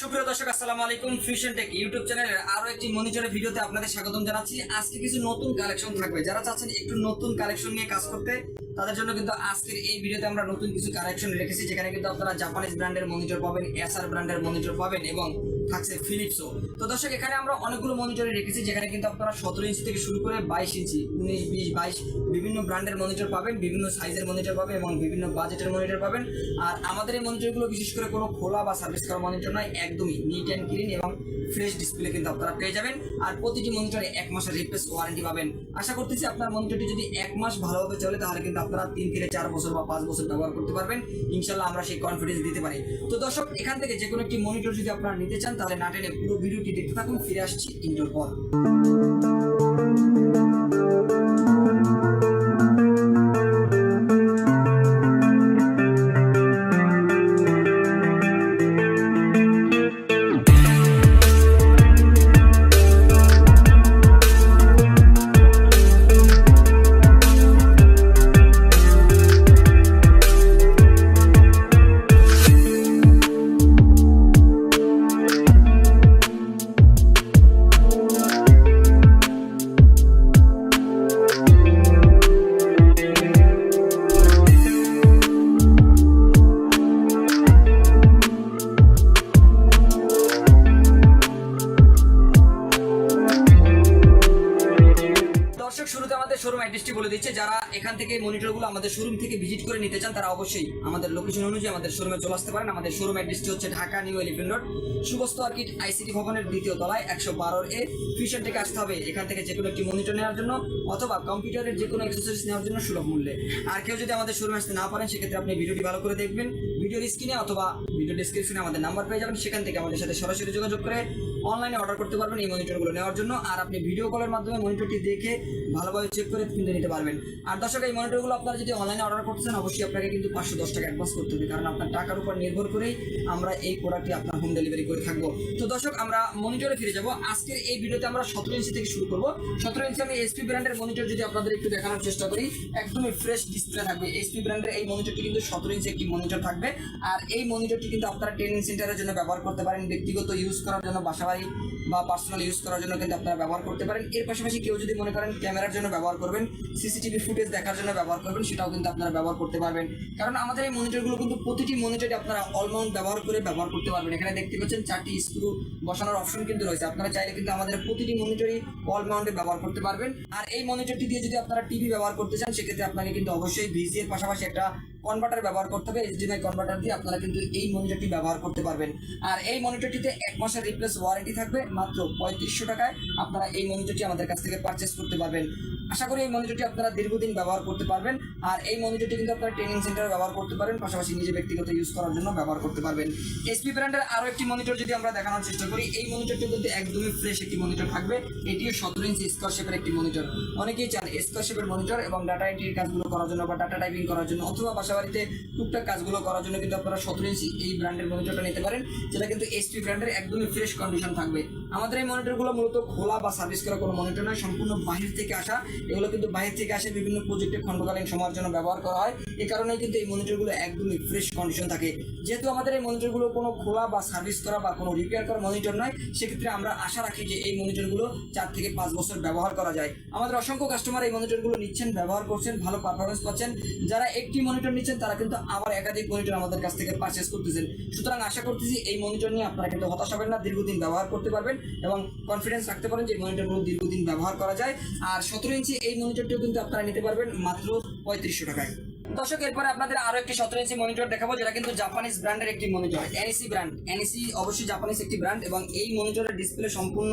সুপ্রিয় দর্শক, আসসালামু আলাইকুম। ফিশন টেক ইউটিউব চ্যানেলের আরও একটি মনিটরের ভিডিওতে আপনাদের স্বাগতম জানাচ্ছি। আজকে কিছু নতুন কালেকশন থাকবে। যারা চাচ্ছেন একটু নতুন কালেকশন নিয়ে কাজ করতে, তাদের জন্য কিন্তু আজকের এই ভিডিওতে আমরা নতুন কিছু কালেকশন রেখেছি, যেখানে কিন্তু আপনারা জাপানিজ ব্র্যান্ডের মনিটর পাবেন এসআর ব্র্যান্ডের মনিটর পাবেন এবং থাকছে ফিলিপসও তো দর্শক, এখানে আমরা অনেকগুলো মনিটরে রেখেছি, যেখানে কিন্তু আপনারা সতেরো ইঞ্চি থেকে শুরু করে বাইশ ইঞ্চি উনিশ, বিশ, বাইশ বিভিন্ন ব্র্যান্ডের মনিটর পাবেন, বিভিন্ন সাইজের মনিটর পাবেন এবং বিভিন্ন বাজেটের মনিটর পাবেন। আর আমাদের এই মনিটরগুলো বিশেষ করে কোনো খোলা বা সার্ভিস করা মনিটর নয়, একদমই নিট অ্যান্ড ক্লিন এবং ফ্রেশ ডিসপ্লে কিন্তু আপনারা পেয়ে যাবেন। আর প্রতিটি মনিটরে এক মাসের রিপ্লেস ওয়ারেন্টি পাবেন। আশা করতেছি আপনার মনিটরটি যদি এক মাস ভালোভাবে চলে, তাহলে কিন্তু আপনারা তিন থেকে চার বছর বা পাঁচ বছর ব্যবহার করতে পারবেন। ইনশাল্লাহ আমরা সেই কনফিডেন্স দিতে পারি। তো দর্শক, এখান থেকে যে কোনো একটি মনিটর যদি আপনারা নিতে চান তাহলে না টেনে পুরো ভিডিওটি দেখতে থাকুন ফিরে আসছি ইন্টোর পর। আমাদের শোরুম থেকে ভিজিট করে নিতে চান, তারা অবশ্যই আমাদের লোকেশন অনুযায়ী আমাদের শোরুমে চলে আসতে পারেন। আমাদের শোরুম অ্যাড্রেসটি হচ্ছে ঢাকা নিউ এলিফেন্ট রোড সুবস্ত আর্কিট আইসিটি ভবনের দ্বিতীয় তলায় একশো বারোর এ ফিউশন থেকে আসতে হবে। এখান থেকে যে কোনো একটি মনিটর নেওয়ার জন্য অথবা কম্পিউটারের যে কোনো এক্সারসাইজ নেওয়ার জন্য সুলভ মূল্যে। আর কেউ যদি আমাদের শোরুমে আসতে না পারেন, সেক্ষেত্রে আপনি ভিডিওটি ভালো করে দেখবেন। ভিডিওর স্ক্রিনে অথবা ভিডিও ডিসক্রিপশনে আমাদের নাম্বার পেয়ে যাবেন। সেখান থেকে আমাদের সাথে সরাসরি যোগাযোগ করে অনলাইনে অর্ডার করতে পারবেন এই মনিটরগুলো নেওয়ার জন্য আর আপনি ভিডিও কলের মাধ্যমে মনিটরটি দেখে ভালোভাবে চেক করে কিনতে নিতে পারবেন। আর দর্শক, এই মনিটরগুলো আপনারা যদি অনলাইনে অর্ডার করতেছেন অবশ্যই আপনাকে কিন্তু পাঁচশো দশ টাকা অ্যাডভান্স করতে হবে। কারণ আপনার টাকার উপর নির্ভর করেই আমরা এই প্রোডাক্টটি আপনার হোম ডেলিভারি করে থাকব। তো দর্শক, আমরা মনিটরে ফিরে যাব। আজকের এই ভিডিওতে আমরা সতেরো ইঞ্চি থেকে শুরু করব। সতেরো ইঞ্চি আমি এসপি ব্র্যান্ডের মনিটর যদি আপনাদের একটু দেখানোর চেষ্টা করি, একদমই ফ্রেশ ডিসপ্লে থাকবে। এসপি ব্র্যান্ডের এই মনিটরটি কিন্তু সতেরো ইঞ্চি একটি মনিটর থাকবে। আর এই মনিটরটি কিন্তু আপনারা ট্রেনিং সেন্টারের জন্য ব্যবহার করতে পারেন। ব্যক্তিগত ইউজ করার জন্য বাসাবাড়ি বা পার্সোনাল ইউজ করার জন্য কিন্তু আপনারা ব্যবহার করতে পারেন। এর পাশাপাশি কেউ যদি মনে করেন ক্যামেরার জন্য ব্যবহার করবেন সিসিটিভি ফুটেজ দেখার জন্য ব্যবহার করবেন, সেটাও কিন্তু আপনারা ব্যবহার করতে পারবেন। কারণ আমাদের এই মনিটরগুলো কিন্তু প্রতিটি মনিটরে আপনারা অলমাউন্ট ব্যবহার করে ব্যবহার করতে পারবেন। এখানে দেখতে পাচ্ছেন চারটি স্ক্রু বসানোর অপশন কিন্তু রয়েছে। আপনারা চাইলে কিন্তু আমাদের প্রতিটি মনিটরই অলমাউন্টে ব্যবহার করতে পারবেন। আর এই মনিটরটি দিয়ে যদি আপনারা টিভি ব্যবহার করতে চান, সেক্ষেত্রে আপনাকে কিন্তু অবশ্যই ভিসি এর পাশাপাশি একটা কনভার্টার ব্যবহার করতে হবে এইচডিএমআই কনভার্টার দিয়ে আপনারা কিন্তু এই মনিটরটি ব্যবহার করতে পারবেন। আর এই মনিটরটিতে এক মাসের রিপ্লেস ওয়ারেন্টি থাকবে, মাত্র পঁয়ত্রিশশো টাকায় আপনারা এই মনিটরটি আমাদের কাছ থেকে পারচেস করতে পারবেন। আশা করি এই মনিটরটি আপনারা দীর্ঘদিন ব্যবহার করতে পারবেন। আর এই মনিটরটি কিন্তু আপনারা ট্রেনিং সেন্টারে ব্যবহার করতে পারেন পাশাপাশি নিজে ব্যক্তিগত ইউজ করার জন্য ব্যবহার করতে পারবেন। এসপি ব্র্যান্ডের আরও একটি মনিটর যদি আমরা দেখানোর চেষ্টা করি, এই মনিটরটি কিন্তু একদমই ফ্রেশ একটি মনিটর থাকবে। এটিও সতেরো ইঞ্চি স্কোয়ার শেপের একটি মনিটর অনেকেই চান স্কোয়ার শেপের মনিটর এবং ডাটা এন্ট্রির কাজগুলো করার জন্য বা ডাটা টাইপিং করার জন্য, অথবা বাসাবাড়িতে টুকটাক কাজগুলো করার জন্য কিন্তু আপনারা সতেরো ইঞ্চি এই ব্র্যান্ডের মনিটরটা নিতে পারেন, যেটা কিন্তু এসপি ব্র্যান্ডের একদমই ফ্রেশ কন্ডিশন থাকবে। আমাদের এই মনিটরগুলো মূলত খোলা বা সার্ভিস করা কোনো মনিটর নয়, সম্পূর্ণ বাহির থেকে আসা। এগুলো কিন্তু বাইরে থেকে আসে বিভিন্ন প্রজেক্টে খণ্ডকালীন সময়ের জন্য ব্যবহার করা হয়। এই কারণেই কিন্তু এই মনিটরগুলো একদমই ফ্রেশ কন্ডিশন থাকে। যেহেতু আমাদের এই মনিটরগুলো কোনো খোলা বা সার্ভিস করা বা কোনো রিপেয়ার করা মনিটর নয়, সেক্ষেত্রে আমরা আশা রাখি যে এই মনিটরগুলো চার থেকে পাঁচ বছর ব্যবহার করা যায়। আমাদের অসংখ্য কাস্টমার এই মনিটরগুলো নিচ্ছেন, ব্যবহার করছেন, ভালো পারফরমেন্স পাচ্ছেন। যারা একটি মনিটর নিচ্ছেন, তারা কিন্তু আবার একাধিক মনিটর আমাদের কাছ থেকে পারচেস করতেছেন। সুতরাং আশা করতেছি এই মনিটর নিয়ে আপনারা কিন্তু হতাশ হবেন না, দীর্ঘদিন ব্যবহার করতে পারবেন এবং কনফিডেন্স রাখতে পারেন যে মনিটরগুলো দীর্ঘদিন ব্যবহার করা যায়। আর সতেরো ইঞ্চি এই মনিটরটিও কিন্তু আপনারা নিতে পারবেন মাত্র পঁয়ত্রিশশো টাকায়। দর্শক, এরপরে আপনাদের আরও একটি সতেরো ইঞ্চি মনিটর দেখাবো, যেটা কিন্তু জাপানিজ ব্র্যান্ডের একটি monitor N E C brand N E C অবশ্যই জাপানিজ একটি ব্র্যান্ড এবং এই মনিটরের ডিসপ্লে সম্পূর্ণ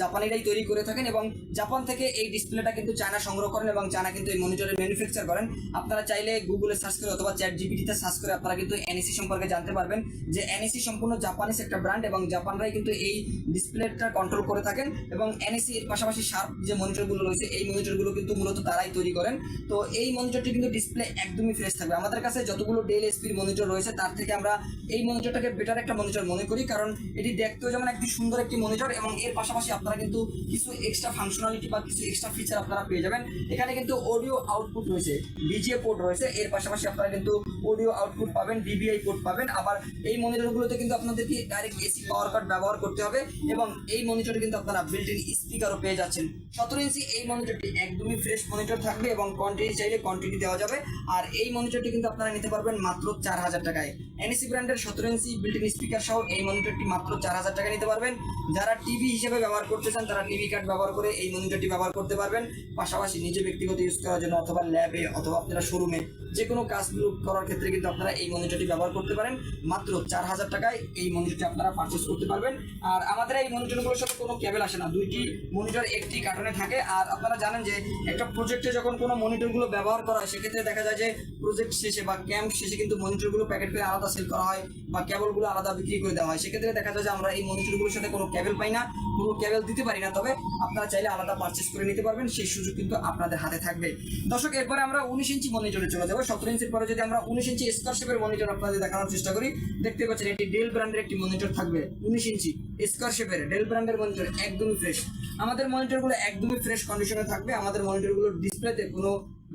জাপানিরাই তৈরি করে থাকেন এবং জাপান থেকে এই ডিসপ্লেটা কিন্তু চায়না সংগ্রহ করেন এবং চায়না কিন্তু এই মনিটরের ম্যানুফ্যাকচার করেন। আপনারা চাইলে গুগলে সার্চ করে অথবা চ্যাট জিপিটিতে সার্চ করে আপনারা কিন্তু এনএসি সম্পর্কে জানতে পারবেন যে এনএসি সম্পূর্ণ জাপানিজ একটা ব্র্যান্ড এবং জাপানরাই কিন্তু এই ডিসপ্লেটা কন্ট্রোল করে থাকেন এবং এনএসি এর পাশাপাশি শার্প যে মনিটরগুলো রয়েছে, এই মনিটরগুলো কিন্তু মূলত তারাই তৈরি করেন। তো এই মনিটরটি কিন্তু ডিসপ্লে এক একদমই ফ্রেশ থাকবে। আমাদের কাছে যতগুলো ডেল এসপির মনিটর রয়েছে, তার থেকে আমরা এই মনিটরটাকে বেটার একটা মনিটর মনে করি, কারণ এটি দেখতেও যেমন একটি সুন্দর একটি মনিটর এবং এর পাশাপাশি আপনারা কিন্তু কিছু এক্সট্রা ফাংশনালিটি বা কিছু এক্সট্রা ফিচার আপনারা পেয়ে যাবেন। এখানে কিন্তু অডিও আউটপুট রয়েছে ডিজিএ পোর্ট রয়েছে, এর পাশাপাশি আপনারা কিন্তু অডিও আউটপুট পাবেন ডিবিআই পোর্ট পাবেন। আবার এই মনিটরগুলোতে কিন্তু আপনাদেরকে ডাইরেক্ট এসি পাওয়ার কার্ড ব্যবহার করতে হবে এবং এই মনিটরে কিন্তু আপনারা বিল্ট ইন স্পিকারও পেয়ে যাচ্ছেন। সতেরো ইঞ্চি এই মনিটরটি একদমই ফ্রেশ মনিটর থাকবে এবং কোয়ান্টিটি চাইলে কোয়ান্টিটি দেওয়া যাবে। আর এই মনিটরটি কিন্তু আপনারা নিতে পারবেন মাত্র চার হাজার টাকায়। এনএসি ব্র্যান্ডের সতেরো ইঞ্চি বিল্ট ইন স্পিকার সহ এই মনিটরটি মাত্র চার হাজার টাকায় নিতে পারবেন। যারা টিভি হিসেবে ব্যবহার করতে চান, তারা টিভি কার্ড ব্যবহার করে এই মনিটরটি ব্যবহার করতে পারবেন। পাশাপাশি নিজে ব্যক্তিগত ইউজ করার জন্য অথবা ল্যাবে অথবা আপনারা শোরুমে যে কোনো কাজগুলো করার ক্ষেত্রে কিন্তু আপনারা এই মনিটরটি ব্যবহার করতে পারেন। মাত্র চার হাজার টাকায় এই মনিটরটি আপনারা পারচেস করতে পারবেন। আর আমাদের এই মনিটরগুলোর সাথে কোনো কেবল আসে না। দুইটি মনিটর একটি কার্টনে থাকে। আর আপনারা জানেন যে একটা প্রজেক্টে যখন কোনো মনিটরগুলো ব্যবহার করা হয়, সেক্ষেত্রে দেখা যায় যে প্রজেক্ট শেষে বা ক্যাম্প শেষে কিন্তু মনিটরগুলো প্যাকেট করে আলাদা সেল করা হয় বা কেবলগুলো আলাদা বিক্রি করে দেওয়া হয়। সেক্ষেত্রে দেখা যায় যে আমরা এই মনিটরগুলোর সাথে কোনো কেবল পাই না, কোনো কেবল দিতে পারি না। তবে আপনারা চাইলে আলাদা পারচেস করে নিতে পারবেন। সেই সুযোগ কিন্তু আপনাদের হাতে থাকবে। দর্শক, এরপরে আমরা উনিশ ইঞ্চি মনিটরে চলে যাব। সতেরো ইঞ্চির পরে যদি আমরা উনিশ ইঞ্চি স্কোয়ারশেপের মনিটর আপনাদের দেখানোর চেষ্টা করি, দেখতে পাচ্ছেন এটি ডেল ব্র্যান্ডের একটি মনিটর থাকবে। উনিশ ইঞ্চি স্কোয়ারশেপের ডেল ব্র্যান্ডের মনিটর একদমই ফ্রেশ আমাদের মনিটরগুলো একদমই ফ্রেশ কন্ডিশনে থাকবে, আমাদের মনিটরগুলোর ডিসপ্লেতে কোনো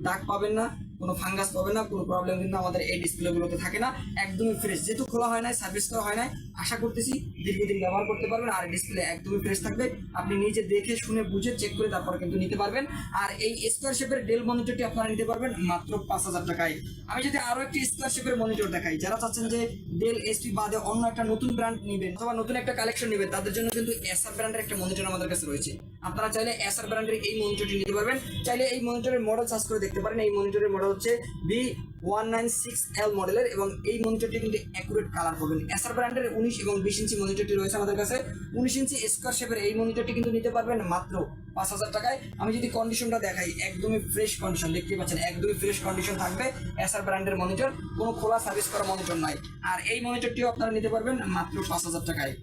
দাগ পাবেন না। কোনো ফাঙ্গাস পাবে না, কোনো প্রবলেম কিন্তু আমাদের এই ডিসপ্লেগুলোতে থাকে না। একদমই ফ্রেশ যেহেতু খোলা হয় নাই সার্ভিস করা হয় নাই, আশা করতেছি দীর্ঘদিন ব্যবহার করতে পারবেন আর ডিসপ্লে একদমই ফ্রেশ থাকবে। আপনি নিজে দেখে, শুনে, বুঝে চেক করে তারপরে কিন্তু নিতে পারবেন। আর এই স্কোয়ার শেপের ডেল মনিটরটি আপনারা নিতে পারবেন মাত্র পাঁচ হাজার টাকায়। আমি যদি আরও একটি স্কোয়ার শেপের মনিটর দেখাই, যারা চাচ্ছেন যে ডেল এসপি বাদে অন্য একটা নতুন ব্র্যান্ড নেবেন অথবা নতুন একটা কালেকশন নেবেন, তাদের জন্য কিন্তু এসআর ব্র্যান্ডের একটা মনিটর আমাদের কাছে রয়েছে। আপনারা চাইলে এসআর ব্র্যান্ডের এই মনিটরটি নিতে পারবেন। চাইলে এই মনিটরের মডেল সার্চ করে দেখতে পারেন। এই মনিটরের মডেল হচ্ছে B one nine six L মডেলের এবং এই মনিটরটি কিন্তু অ্যাকুরেট কালার পাবেন এসআর ব্র্যান্ডের উনিশ এবং বিশ ইঞ্চি মনিটরটি রয়েছে আমাদের কাছে। উনিশ ইঞ্চি স্কোয়ার শেপের এই মনিটরটি কিন্তু নিতে পারবেন মাত্র পাঁচ হাজার টাকায়। আমি যদি কন্ডিশনটা দেখাই, একদমই ফ্রেশ কন্ডিশন দেখতে পাচ্ছেন, একদমই ফ্রেশ কন্ডিশন থাকবে এসআর ব্র্যান্ডের মনিটর কোনো খোলা সার্ভিস করা মনিটর নয় আর এই মনিটরটিও আপনারা নিতে পারবেন মাত্র পাঁচ হাজার টাকায়।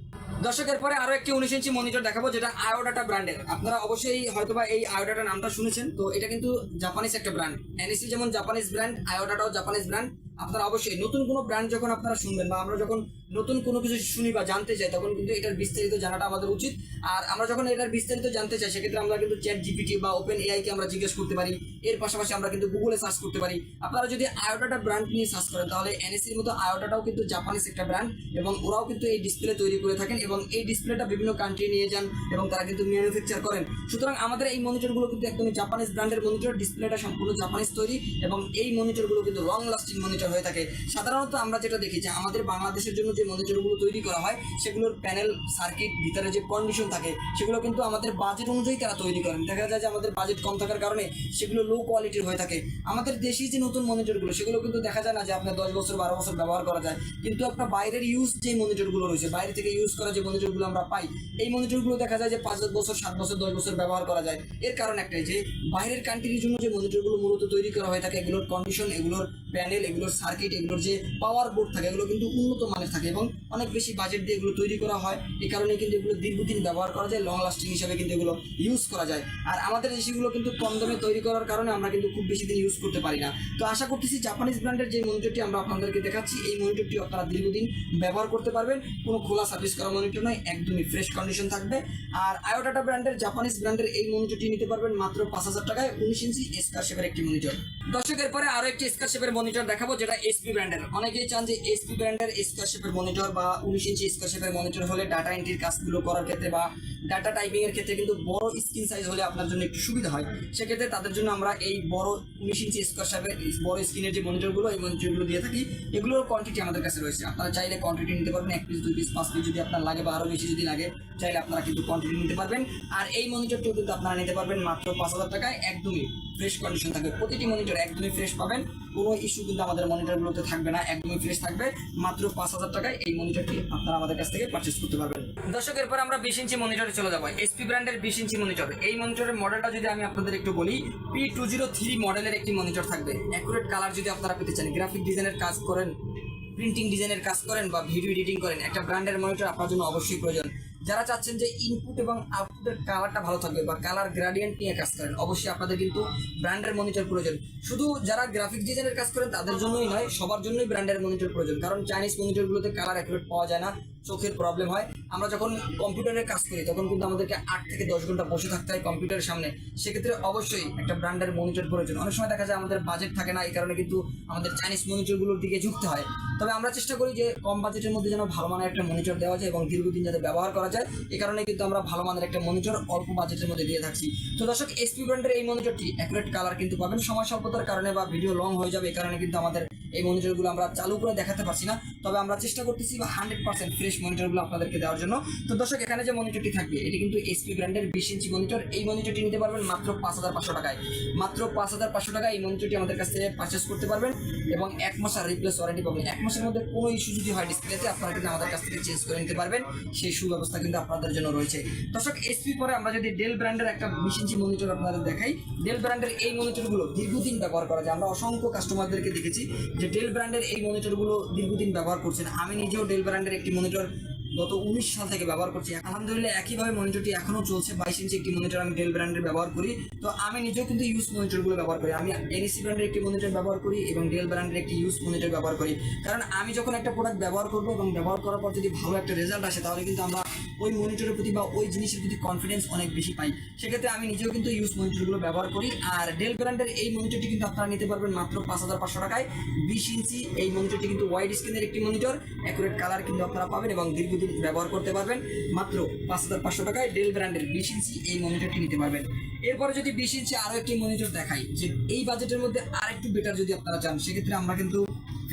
দর্শকের পরে আরও একটি উনিশ ইঞ্চি মনিটর দেখাবো, যেটা আয়োডাটা ব্র্যান্ডের আপনারা অবশ্যই হয়তোবা এই আয়োডাটা নামটা শুনেছেন। তো এটা কিন্তু জাপানিজ একটা ব্র্যান্ড এনএসি যেমন জাপানিজ ব্র্যান্ড আয়োডাটাও জাপানিজ ব্র্যান্ড আপনারা অবশ্যই নতুন কোনো ব্র্যান্ড যখন আপনারা শুনবেন বা আমরা যখন নতুন কোনো কিছু শুনি বা জানতে চাই, তখন কিন্তু এটার বিস্তারিত জানাটা আমাদের উচিত। আর আমরা যখন এটার বিস্তারিত জানতে চাই, সেক্ষেত্রে আমরা কিন্তু চ্যাট জিপিটি বা ওপেন এআই কে আমরা জিজ্ঞেস করতে পারি। এর পাশাপাশি আমরা কিন্তু গুগলে সার্চ করতে পারি। আপনারা যদি আয়োটাটা ব্র্যান্ড নিয়ে সার্চ করেন, তাহলে এনএসির মতো আয়োটাটাও কিন্তু জাপানিজ একটা ব্র্যান্ড এবং ওরাও কিন্তু এই ডিসপ্লে তৈরি করে থাকেন এবং এই ডিসপ্লেটা বিভিন্ন কান্ট্রি নিয়ে যান এবং তারা কিন্তু ম্যানুফ্যাকচার করেন। সুতরাং আমাদের এই মনিটরগুলো কিন্তু একদমই জাপানিজ ব্র্যান্ডের মনিটর ডিসপ্লেটা সম্পূর্ণ জাপানিজ তৈরি এবং এই মনিটরগুলো কিন্তু লং লাস্টিং মনিটর হয়ে থাকে। সাধারণত আমরা যেটা দেখি যে আমাদের বাংলাদেশের জন্য যে মনিটরগুলো তৈরি করা হয়, সেগুলোর প্যানেল সার্কিট ভিতরে যে কন্ডিশন থাকে, সেগুলো কিন্তু আমাদের বাজেট অনুযায়ী তারা তৈরি করেন। দেখা যায় যে আমাদের বাজেট কম থাকার কারণে সেগুলো লো কোয়ালিটির হয়ে থাকে। আমাদের দেশি যে নতুন মনিটরগুলো, সেগুলো কিন্তু দেখা যায় না যে আপনার দশ বছর, বারো বছর ব্যবহার করা যায়। কিন্তু আপনার বাইরের ইউজ যে মনিটরগুলো রয়েছে, বাইরে থেকে ইউজ করা যে মনিটরগুলো আমরা পাই, এই মনিটরগুলো দেখা যায় যে পাঁচ বছর, সাত বছর, দশ বছর ব্যবহার করা যায়। এর কারণ একটাই যে, বাইরের কান্ট্রির জন্য যে মনিটরগুলো মূলত তৈরি করা হয়ে থাকে, এগুলোর কন্ডিশন এগুলোর প্যানেল এগুলোর সার্কিট এগুলোর যে পাওয়ার বোর্ড থাকে, এগুলো কিন্তু উন্নত মানের থাকে এবং অনেক বেশি বাজেট দিয়ে এগুলো তৈরি করা হয়। এই কারণে কিন্তু এগুলো দীর্ঘদিন ব্যবহার করা যায় লং লাস্টিং হিসাবে কিন্তু এগুলো ইউজ করা যায়। আর আমাদের দেশিগুলো কিন্তু কম দামে তৈরি করার কারণে আমরা কিন্তু খুব বেশি দিন ইউজ করতে পারি না। তো আশা করতেছি জাপানিজ ব্র্যান্ডের যে মনিটরটি আমরা আপনাদেরকে দেখাচ্ছি, এই মনিটরটি আপনারা দীর্ঘদিন ব্যবহার করতে পারবেন। কোনো খোলা সার্ভিস করা মনিটর নয়, একদমই ফ্রেশ কন্ডিশন থাকবে। আর আয়োডাটা ব্র্যান্ডের জাপানিজ ব্র্যান্ডের এই মনিটরটি নিতে পারবেন মাত্র পাঁচ হাজার টাকায়, উনিশ ইঞ্চি স্কার শেপের একটি মনিটর দর্শকের পরে আরও একটি স্কার শেপের মনিটর দেখাবো যেটা এসপি ব্র্যান্ডের অনেকেই চান যে এসপি ব্র্যান্ডের স্কোয়ার শেপের মনিটর বা উনিশ ইঞ্চি স্কোয়ার শেপের মনিটর হলে ডাটা এন্ট্রির কাজগুলো করার ক্ষেত্রে বা ডাটা টাইপিং এর ক্ষেত্রে কিন্তু বড় স্ক্রিন সাইজ হলে আপনার জন্য একটু সুবিধা হয়। সেক্ষেত্রে তাদের জন্য আমরা এই বড় উনিশ ইঞ্চি স্কোয়ার শেপের বড় স্ক্রিনের যে মনিটরগুলো এই মনিটরগুলো দিয়ে থাকি। এগুলোর কোয়ান্টিটি আমাদের কাছে রয়েছে। আপনারা চাইলে কোয়ান্টিটি নিতে পারবেন। এক পিস দুই পিস পাঁচ পিস যদি আপনার লাগে বা আরও বেশি যদি লাগে, চাইলে আপনারা কিন্তু কোয়ান্টিটি নিতে পারবেন। আর এই মনিটরটিও কিন্তু আপনারা নিতে পারবেন মাত্র পাঁচ হাজার টাকায়। একদমই ফ্রেশ কন্ডিশন থাকবে। প্রতিটি মনিটর একদমই ফ্রেশ পাবেন। কোনো ইস্যু কিন্তু আমাদের মনিটরগুলোতে থাকবে না, একদমই ফ্রেশ থাকবে। মাত্র পাঁচ হাজার টাকায় এই মনিটরটি আপনারা আমাদের কাছ থেকে পারচেস করতে পারবেন। দর্শকের পর আমরা বিশ ইঞ্চি মনিটরে চলে যাব। এসপি ব্র্যান্ডের বিশ ইঞ্চি মনিটর এই মনিটরের মডেলটা যদি আমি আপনাদের একটু বলি পি টু জিরো থ্রি মডেলের একটি মনিটর থাকবে। অ্যাকুরেট কালার যদি আপনারা পেতে চান গ্রাফিক ডিজাইনের কাজ করেন প্রিন্টিং ডিজাইনের কাজ করেন বা ভিডিও এডিটিং করেন, একটা ব্র্যান্ডের মনিটর আপনার জন্য অবশ্যই প্রয়োজন। যারা চাচ্ছেন যে ইনপুট এবং আউটপুটের কালারটা ভালো থাকবে বা কালার গ্রাডিয়েন্ট নিয়ে কাজ করেন, অবশ্যই আপনাদের কিন্তু ব্র্যান্ডের মনিটর প্রয়োজন। শুধু যারা গ্রাফিক ডিজাইনের কাজ করেন, তাদের জন্যই নয়, সবার জন্যই ব্র্যান্ডের মনিটর প্রয়োজন। কারণ চাইনিজ মনিটরগুলোতে কালার অ্যাকুরেট পাওয়া যায় না। চোখের প্রবলেম হয়। আমরা যখন কম্পিউটারে কাজ করি, তখন কিন্তু আমাদেরকে আট থেকে দশ ঘণ্টা বসে থাকতে হয় কম্পিউটারের সামনে। সেক্ষেত্রে অবশ্যই একটা ব্র্যান্ডের মনিটর প্রয়োজন। অনেক সময় দেখা যায় আমাদের বাজেট থাকে না, এই কারণে কিন্তু আমাদের চাইনিজ মনিটরগুলোর দিকে ঝুঁকতে হয়। তবে আমরা চেষ্টা করি যে কম বাজেটের মধ্যে যেন ভালো মানের একটা মনিটর দেওয়া যায় এবং দীর্ঘদিন যাতে ব্যবহার করা যায়। এই কারণে কিন্তু আমরা ভালো মানের একটা মনিটর অল্প বাজেটের মধ্যে দিয়ে থাকছি। তো দর্শক এসপি ব্র্যান্ডের এই মনিটরটি অ্যাকুরেট কালার কিন্তু পাবেন। সময় স্বল্পতার কারণে বা ভিডিও লং হয়ে যাবে এই কারণে কিন্তু আমাদের এই মনিটরগুলো আমরা চালু করে দেখাতে পারছি না। তবে আমরা চেষ্টা করতেছি বা হান্ড্রেড পার্সেন্ট ফ্রেশ মনিটরগুলো আপনাদেরকে দেওয়ার জন্য। তো দর্শক, এখানে যে মনিটরটি থাকবে, এটি কিন্তু এসপি ব্র্যান্ডের বিশ ইঞ্চি মনিটর এই মনিটরটি নিতে পারবেন মাত্র পাঁচ হাজার পাঁচশো টাকায়। মাত্র পাঁচ হাজার পাঁচশো টাকায় এই মনিটরটি আমাদের কাছ থেকে পারচেস করতে পারবেন এবং এক মাস আর রিপ্লেস ওয়ারেন্টি পাবেন। এক মাসের মধ্যে কোনো ইস্যু যদি হয় ডিসপ্লেতে আপনারা কিন্তু আমাদের কাছ থেকে চেঞ্জ করে নিতে পারবেন। সেই সুব্যবস্থা কিন্তু আপনাদের জন্য রয়েছে। দর্শক এসপি পরে আমরা যদি ডেল ব্র্যান্ডের একটা বিশ ইঞ্চি মনিটর আপনাদের দেখাই। ডেল ব্র্যান্ডের এই মনিটরগুলো দীর্ঘদিন ব্যবহার করা যায়। আমরা অসংখ্য কাস্টমারদেরকে দেখেছি যে ডেল ব্র্যান্ডের এই মনিটরগুলো দীর্ঘদিন ব্যবহার করছেন। আমি নিজেও ডেল ব্র্যান্ডের একটি মনিটর গত উনিশ সাল থেকে ব্যবহার করছি। আলহামদুলিল্লাহ একইভাবে মনিটরটি এখনও চলছে। বাইশ ইঞ্চি একটি মনিটর আমি ডেল ব্র্যান্ডের ব্যবহার করি। তো আমি নিজেও কিন্তু ইউজ মনিটরগুলো ব্যবহার করি। আমি এনএসি ব্র্যান্ডের একটি মনিটর ব্যবহার করি এবং ডেল ব্র্যান্ডের একটি ইউজ মনিটর ব্যবহার করি। কারণ আমি যখন একটা প্রোডাক্ট ব্যবহার করব এবং ব্যবহার করার পর যদি ভালো একটা রেজাল্ট আসে, তাহলে কিন্তু আমরা ওই মনিটরের প্রতি বা ওই জিনিসের প্রতি কনফিডেন্স অনেক বেশি পাই। সেক্ষেত্রে আমি নিজেও কিন্তু ইউজ মনিটরগুলো ব্যবহার করি। আর ডেল ব্র্যান্ডের এই মনিটরটি কিন্তু আপনারা নিতে পারবেন মাত্র পাঁচ হাজার পাঁচশো টাকায়। বিশ ইঞ্চি এই মনিটরটি কিন্তু ওয়াইড স্ক্রিনের একটি মনিটর অ্যাকুরেট কালার কিন্তু আপনারা পাবেন এবং দীর্ঘদিন ব্যবহার করতে পারবেন। মাত্র পাঁচ হাজার পাঁচশো টাকায় ডেল ব্র্যান্ডের বিশ ইঞ্চি এই মনিটরটি নিতে পারবেন। এরপরে যদি বিশ ইঞ্চি আরও একটি মনিটর দেখাই যে এই বাজেটের মধ্যে আরেকটু বেটার যদি আপনারা চান, সেক্ষেত্রে আমরা কিন্তু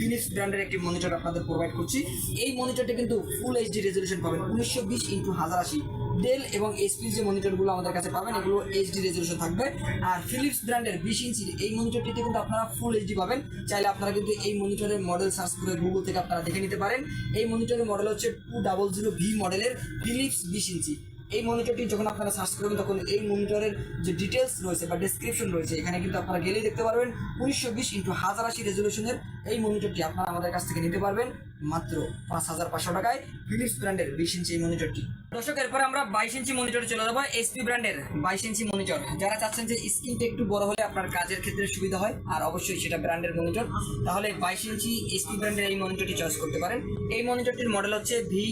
ফিনিক্স ব্র্যান্ডের একটি মনিটর আপনাদের প্রোভাইড করছি। এই মনিটরটি কিন্তু ফুল এইচডি রেজলিউশন পাবেন। উনিশশো বিশ ইন্টু হাজার আশি। ডেল এবং এসপির যে মনিটরগুলো আমাদের কাছে পাবেন, এগুলো এইচডি রেজলিউশন থাকবে। আর ফিলিপস ব্র্যান্ডের বিশ ইঞ্চির এই মনিটরটিতে কিন্তু আপনারা ফুল এইচডি পাবেন। চাইলে আপনারা কিন্তু এই মনিটরের মডেল সার্চ করে গুগল থেকে আপনারা দেখে নিতে পারেন। এই মনিটরের মডেল হচ্ছে টু ডাবল জিরো ভি মডেলের ফিলিপস বিশ ইঞ্চি। এই মনিটরটি যখন আপনারা সার্চ করবেন, তখন এই মনিটরের যে ডিটেলস রয়েছে বা ডেসক্রিপশন রয়েছে, এখানে কিন্তু আপনারা গেলেই দেখতে পারবেন। উনিশশো বিশ ইন্টু হাজার আশি রেজলিউশনের এই মনিটরটি আপনারা আমাদের কাছ থেকে নিতে পারবেন, মাত্র পাঁচ হাজার পাঁচশো টাকায় ফিলিপস ব্র্যান্ডের বিশ ইঞ্চি মনিটরটি দর্শক, এরপর আমরা বাইশ ইঞ্চি মনিটরে চলে যাব এসপি ব্র্যান্ডের বাইশ ইঞ্চি মনিটর যারা চাচ্ছেন যে স্ক্রিনটা একটু বড় হলে আপনার কাজের ক্ষেত্রে সুবিধা হয়, আর অবশ্যই সেটা ব্র্যান্ডের মনিটর তাহলে বাইশ ইঞ্চি এসপি ব্র্যান্ডের এই মনিটরটি চয়েস করতে পারেন। এই মনিটরটির মডেল হচ্ছে ভি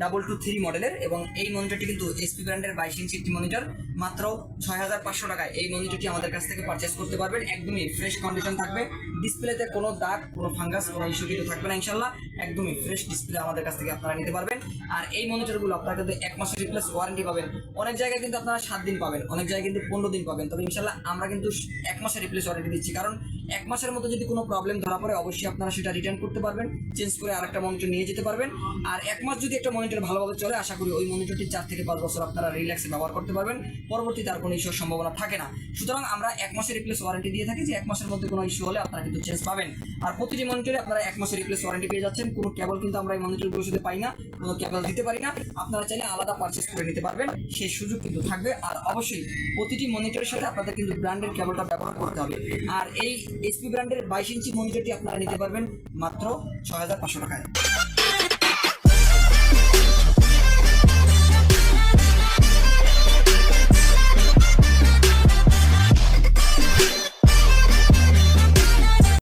ডাবল টু থ্রি মডেলের এবং এই মনিটরটি কিন্তু এসপি ব্র্যান্ডের বাইশ ইঞ্চি একটি মনিটর মাত্র ছয় হাজার পাঁচশো টাকায়। এই মনিটরটি আমাদের কাছ থেকে পারচেস করতে পারবেন। একদমই ফ্রেশ কন্ডিশন থাকবে। ডিসপ্লেতে কোনো দাগ, কোনো ফাঙ্গাস কোনো ইস্যু কিন্তু থাকবে না ইনশাল্লাহ একদমই ফ্রেশ ডিসপ্লে আমাদের কাছ থেকে আপনারা নিতে পারবেন। আর এই মনিটরগুলো আপনারা কিন্তু এক মাসের রিপ্লেস ওয়ারেন্টি পাবেন। অনেক জায়গায় কিন্তু আপনারা সাত দিন পাবেন, অনেক জায়গায় কিন্তু পনেরো দিন পাবেন। তবে ইনশাল্লাহ আমরা কিন্তু এক মাসের রিপ্লেস ওয়ারেন্টি দিচ্ছি। কারণ এক মাসের মতো যদি কোনো প্রবলেম ধরা পড়ে, অবশ্যই আপনারা সেটা রিটার্ন করতে পারবেন চেঞ্জ করে আরেকটা মনিটর নিয়ে যেতে পারবেন। আর এক মাস যদি একটা মনিটর ভালোভাবে চলে, আশা করি ওই মনিটরটি চার থেকে পাঁচ বছর আপনারা রিল্যাক্সে ব্যবহার করতে পারবেন। পরবর্তীতে আর কোনো ইস্যুর সম্ভাবনা থাকে না। সুতরাং আমরা এক মাসের রিপ্লেস ওয়ারেন্টি দিয়ে থাকি যে এক মাসের মধ্যে কোনো ইস্যু হলে আপনারা কিন্তু চেঞ্জ পাবেন। আর প্রতিটি মনিটরে আপনারা এক মাসের রিপ্লেস ওয়ারেন্টি পেয়ে যাচ্ছেন। কোনো কেবল কিন্তু আমরা এই মনিটরগুলোর পরিশোধে পাই না, কোনো কেবল দিতে পারি না। আপনারা চাইলে আলাদা পারচেস করে নিতে পারবেন, সেই সুযোগ কিন্তু থাকবে। আর অবশ্যই প্রতিটি মনিটরের সাথে আপনাদের কিন্তু ব্র্যান্ডের কেবলটা ব্যবহার করতে হবে। আর এই এসপি ব্র্যান্ডের বাইশ ইঞ্চি মনিটরটি আপনারা নিতে পারবেন মাত্র ছয় হাজার পাঁচশো টাকায়।